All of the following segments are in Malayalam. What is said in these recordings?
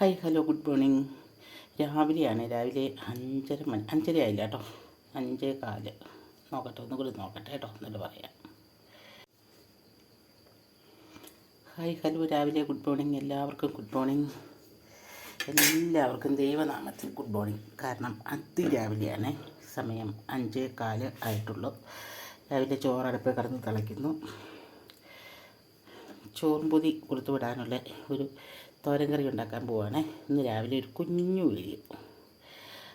ഹായ് ഹലോ ഗുഡ് മോർണിംഗ് രാവിലെയാണ്. രാവിലെ അഞ്ചര മണി അഞ്ചര ആയില്ല കേട്ടോ. അഞ്ചേ കാൽ നോക്കട്ടെ ഒന്നും കൂടി നോക്കട്ടെ കേട്ടോ എന്നിട്ട് പറയാം. ഹായ് ഹലോ രാവിലെ ഗുഡ് മോർണിംഗ് എല്ലാവർക്കും ഗുഡ് മോർണിംഗ് എല്ലാവർക്കും ദൈവനാമത്തിൽ ഗുഡ് മോർണിംഗ് കാരണം അതിരാവിലെയാണ് സമയം അഞ്ചേ കാൽ ആയിട്ടുള്ളൂ. രാവിലെ ചോറടുപ്പ് കടന്ന് തിളയ്ക്കുന്നു. ചോറും പൊതി കൊടുത്തു വിടാനുള്ള ഒരു തോരൻ കറി ഉണ്ടാക്കാൻ പോവുകയാണേ ഇന്ന് രാവിലെ ഒരു കുഞ്ഞു വീഡിയോ.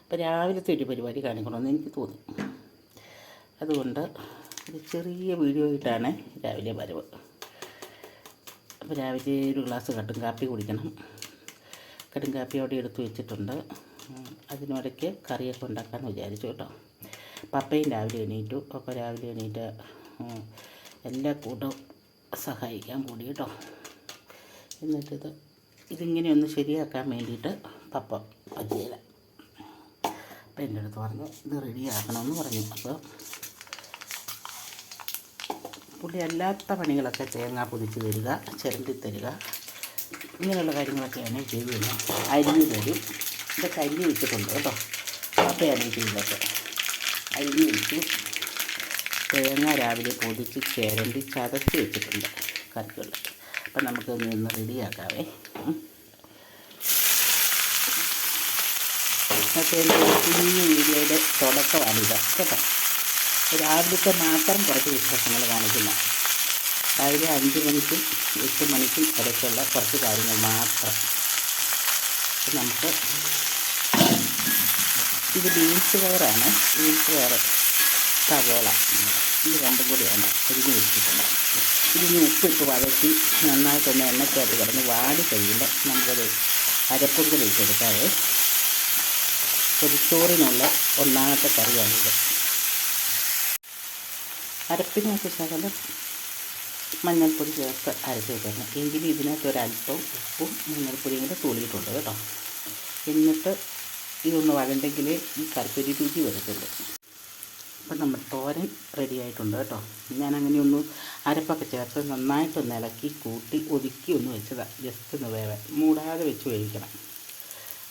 അപ്പോൾ രാവിലത്തെ ഒരു പരിപാടി കാണിക്കണമെന്ന് എനിക്ക് തോന്നി. അതുകൊണ്ട് ഒരു ചെറിയ വീഡിയോ ആയിട്ടാണ് രാവിലെ വരവ്. അപ്പോൾ രാവിലെ ഒരു ഗ്ലാസ് കട്ടും കാപ്പി കുടിക്കണം. കടും കാപ്പി അവിടെ എടുത്തു വെച്ചിട്ടുണ്ട്. അതിനിടയ്ക്ക് കറിയൊക്കെ ഉണ്ടാക്കാമെന്ന് വിചാരിച്ചു കേട്ടോ. പപ്പയും രാവിലെ എണീറ്റു. പപ്പ രാവിലെ എണീറ്റ് എല്ലാ കൂട്ടവും സഹായിക്കാൻ കൂടി കേട്ടോ. എന്നിട്ടിത് ഇതിങ്ങനെ ഒന്ന് ശരിയാക്കാൻ വേണ്ടിയിട്ട് പപ്പ പറ്റിയില്ല. അപ്പം എന്റെ അടുത്ത് പറഞ്ഞു ഇത് റെഡിയാക്കണമെന്ന് പറഞ്ഞു. അപ്പോൾ പുള്ളി അല്ലാത്ത പണികളൊക്കെ തേങ്ങ പൊതിച്ച് തരിക ചിരണ്ടി തരിക ഇങ്ങനെയുള്ള കാര്യങ്ങളൊക്കെയാണ് ചെയ്യുന്നത് അരിഞ്ഞ് തരും. ഇതൊക്കെ അരിഞ്ഞ് വെച്ചിട്ടുണ്ട് കേട്ടോ. അപ്പയാണ് ചെയ്തതൊക്കെ അരിഞ്ഞ് വെച്ചു. തേങ്ങ രാവിലെ പൊതിച്ച് ചിരണ്ടി ചതച്ച് വെച്ചിട്ടുണ്ട് കറികൾ അപ്പം നമുക്കൊന്ന് ഒന്ന് റെഡിയാക്കാവേ. ഇന്നത്തെ കുഞ്ഞു വീഡിയോയുടെ തുടക്കമാണിത് കേട്ടോ? രാവിലത്തെ മാത്രം കുറച്ച് വിശേഷങ്ങൾ കാണിക്കുന്ന. രാവിലെ അഞ്ച് മണിക്കും എട്ട് മണിക്കും ഇടയ്ക്കുള്ള കുറച്ച് കാര്യങ്ങൾ മാത്രം. നമുക്ക് ഇത് ബീൻസ് പയറാണ് ബീൻസ് പയർ സവോള ഇത് രണ്ടും കൂടിയാണ് അരിഞ്ഞ് വെച്ചിട്ടുണ്ട് ഇതിന് ഉപ്പിട്ട് വഴറ്റി നന്നായിട്ടൊന്ന് എണ്ണയ്ക്കകത്ത് കിടന്ന് വാടി കഴിയുമ്പോൾ നമുക്കത് അരപ്പും കൂടി ഒരു പൊതിച്ചോറിനുള്ള ഒന്നാമത്തെ കറിയാണിത്. അരപ്പിനകത്ത് ശകലം മഞ്ഞൾപ്പൊടി ചേർത്ത് അരച്ച് വെക്കണം എങ്കിലും ഇതിനകത്ത് ഒരല്പം ഉപ്പും മഞ്ഞൾപ്പൊടിയും കൂടെ തൂളിയിട്ടുണ്ട് കേട്ടോ. എന്നിട്ട് ഇതൊന്ന് വഴണ്ടെങ്കിൽ ഈ കറിപ്പൊരി രുചി വരത്തുള്ളൂ അപ്പം നമ്മുടെ തോരൻ റെഡി ആയിട്ടുണ്ട് കേട്ടോ. ഞാൻ അങ്ങനെ ഒന്ന് അരപ്പൊക്കെ ചേർത്ത് നന്നായിട്ടൊന്ന് ഇളക്കി കൂട്ടി ഒതുക്കി ഒന്ന് വെച്ചതാണ് ജസ്റ്റ് ഒന്ന് വേവാൻ മൂടാതെ വെച്ച് വേവിക്കണം.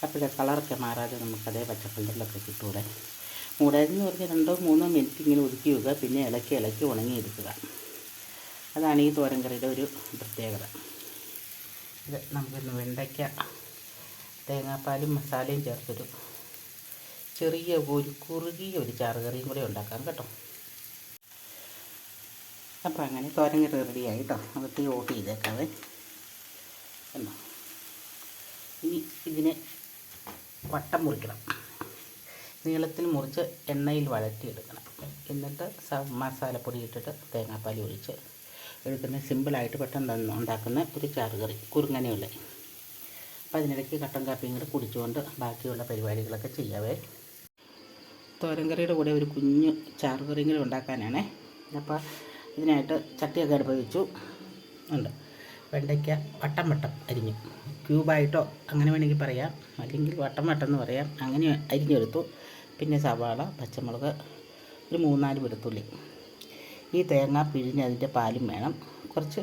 അപ്പോഴേ കളറൊക്കെ മാറാതെ നമുക്കതേ പച്ചക്കറികളിലൊക്കെ കിട്ടൂടെ. മൂടാതെ എന്ന് പറഞ്ഞാൽ രണ്ടോ മൂന്നോ മിനിറ്റ് ഇങ്ങനെ ഒതുക്കി വെക്കുക. പിന്നെ ഇളക്കി ഇളക്കി ഉണങ്ങിയെടുക്കുക. അതാണ് ഈ തോരൻ കറിയുടെ ഒരു പ്രത്യേകത. ഇത് നമുക്കിന്ന് വെണ്ടയ്ക്ക തേങ്ങാപ്പാലും മസാലയും ചേർത്തൊരു ചെറിയ ഒരു കുറുകിയ ഒരു ചാറുകറിയും കൂടെ ഉണ്ടാക്കാം കേട്ടോ. അപ്പോൾ അങ്ങനെ തോരൻ കറി റെഡിയായി കേട്ടോ. അത് തീ ഓഫ് ചെയ്തേക്കാവേ കണ്ടോ? ഇനി ഇതിനെ വട്ടം മുറിക്കണം. നീളത്തിൽ മുറിച്ച് എണ്ണയിൽ വഴറ്റിയെടുക്കണം. എന്നിട്ട് മസാലപ്പൊടി ഇട്ടിട്ട് തേങ്ങാപ്പാൽ ഒഴിച്ച് എടുക്കുന്ന സിമ്പിളായിട്ട് പെട്ടെന്ന് ഉണ്ടാക്കുന്ന ഒരു ചാറുകറി കുറുങ്ങനെയുള്ള. അപ്പോൾ അതിനിടയ്ക്ക് കട്ടൻ കാപ്പിയും കൂടെ കുടിച്ചുകൊണ്ട് ബാക്കിയുള്ള പരിപാടികളൊക്കെ ചെയ്യാവേ. തോരൻ കറിയുടെ കൂടെ ഒരു കുഞ്ഞ് ചാറുകറിയും കൂടി ഉണ്ടാക്കാനാണേ. അപ്പോൾ ഇതിനായിട്ട് ചട്ടിയൊക്കെ അടുപ്പ് വെച്ചു. ഉണ്ട്. വെണ്ടയ്ക്ക വട്ടം വട്ടം അരിഞ്ഞു. ക്യൂബായിട്ടോ അങ്ങനെ വേണമെങ്കിൽ പറയാം. അല്ലെങ്കിൽ വട്ടം വട്ടം എന്ന് പറയാം. അങ്ങനെ അരിഞ്ഞെടുത്തു. പിന്നെ സവാള പച്ചമുളക് ഒരു മൂന്നാൽ വെളുത്തുള്ളി. ഈ തേങ്ങ പിഴിഞ്ഞ് അതിന്റെ പാലും വേണം. കുറച്ച്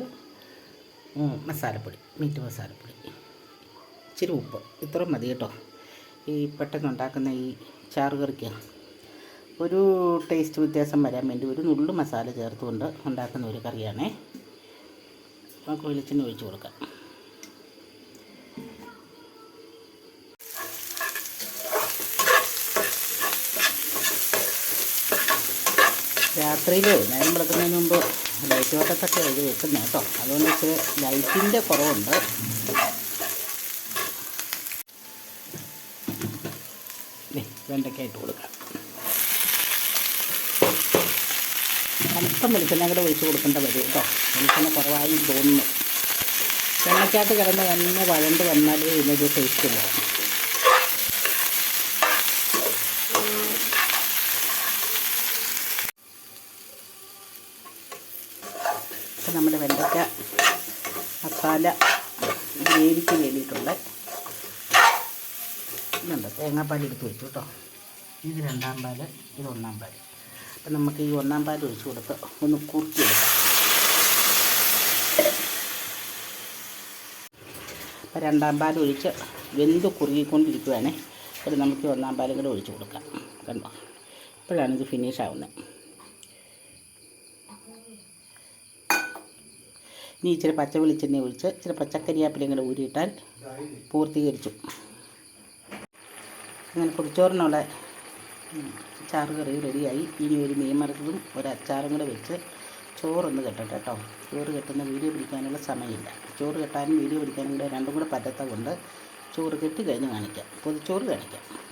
മസാലപ്പൊടി മീറ്റ് മസാലപ്പൊടി. ഇച്ചിരി ഉപ്പ്. ഇത്ര മതി കേട്ടോ. ഈ പെട്ടെന്ന് ഉണ്ടാക്കുന്ന ഈ ചാറുകറിക്ക് ഒരു ടേസ്റ്റ് വ്യത്യാസം വരാൻ വേണ്ടി ഒരു നുള്ളു മസാല ചേർത്തുകൊണ്ട് ഉണ്ടാക്കുന്ന ഒരു കറിയാണേ. ആ വെളിച്ചെണ്ണ ഒഴിച്ച് കൊടുക്കാം. രാത്രിയിൽ നേരം വിളക്കുന്നതിന് മുമ്പ് ലൈറ്റ് വട്ടത്തൊക്കെ ഇത് വെക്കുന്നത് കേട്ടോ. അതുകൊണ്ട് ഇച്ചിരി ലൈറ്റിന്റെ കുറവുണ്ട്. വെണ്ടയ്ക്ക വെണ്ടയ്ക്കായിട്ട് കൊടുക്കാം അല്പം വെളിച്ചെണ്ണ കൂടെ ഒഴിച്ച് കൊടുക്കേണ്ട വരും കേട്ടോ. വെളിച്ചെണ്ണ കുറവായി തോന്നുന്നു. എണ്ണയ്ക്കകത്ത് കിടന്ന് തന്നെ വഴണ്ട് വന്നാലേ ഇതിനൊരു ടേസ്റ്റ് ഇല്ല ഇപ്പം നമ്മുടെ വെണ്ടയ്ക്ക മസാല ഗ്രേവിക്ക് വേണ്ടിയിട്ടുണ്ട് ഇതുണ്ട്. തേങ്ങാപ്പാൽ എടുത്ത് വെച്ചു കേട്ടോ. ഇത് രണ്ടാം പാൽ ഇത് ഒന്നാം പാൽ. അപ്പം നമുക്ക് ഈ ഒന്നാം പാൽ ഒഴിച്ച് കൊടുത്ത് ഒന്ന് കുറുക്കിയെടുക്കാം. അപ്പോൾ രണ്ടാം പാൽ ഒഴിച്ച് വെന്ത് കുറുകിക്കൊണ്ടിരിക്കുവാണേ. അപ്പോൾ നമുക്ക് ഒന്നാം പാലും കൂടെ ഒഴിച്ച് കൊടുക്കാം. കണ്ടോ? ഇപ്പോഴാണ് ഇത് ഫിനിഷ് ആവുന്നത്. ഇനി ഇച്ചിരി പച്ച വെളിച്ചെണ്ണ ഒഴിച്ച് ഇച്ചിരി പച്ചക്കരിയാപ്പിലയും കൂടെ ഊരിയിട്ടാൽ പൂർത്തീകരിച്ചു. അങ്ങനെ പൊടിച്ചോറിനുള്ള ഉം, ചാറ് കറി റെഡിയായി. ഇനി ഒരു മീൻ മറത്തതും ഒരു അച്ചാറും കൂടെ വെച്ച് ചോറൊന്ന് കെട്ടട്ടെ കേട്ടോ. ചോറ് കെട്ടുന്ന വീഡിയോ പിടിക്കാനുള്ള സമയമില്ല. ചോറ് കെട്ടാനും വീഡിയോ പിടിക്കാനും കൂടെ രണ്ടും കൂടെ പറ്റത്ത കൊണ്ട് ചോറ് കെട്ടി കഴിഞ്ഞ് കാണിക്കാം. പൊതിച്ചോറ് കാണിക്കാം.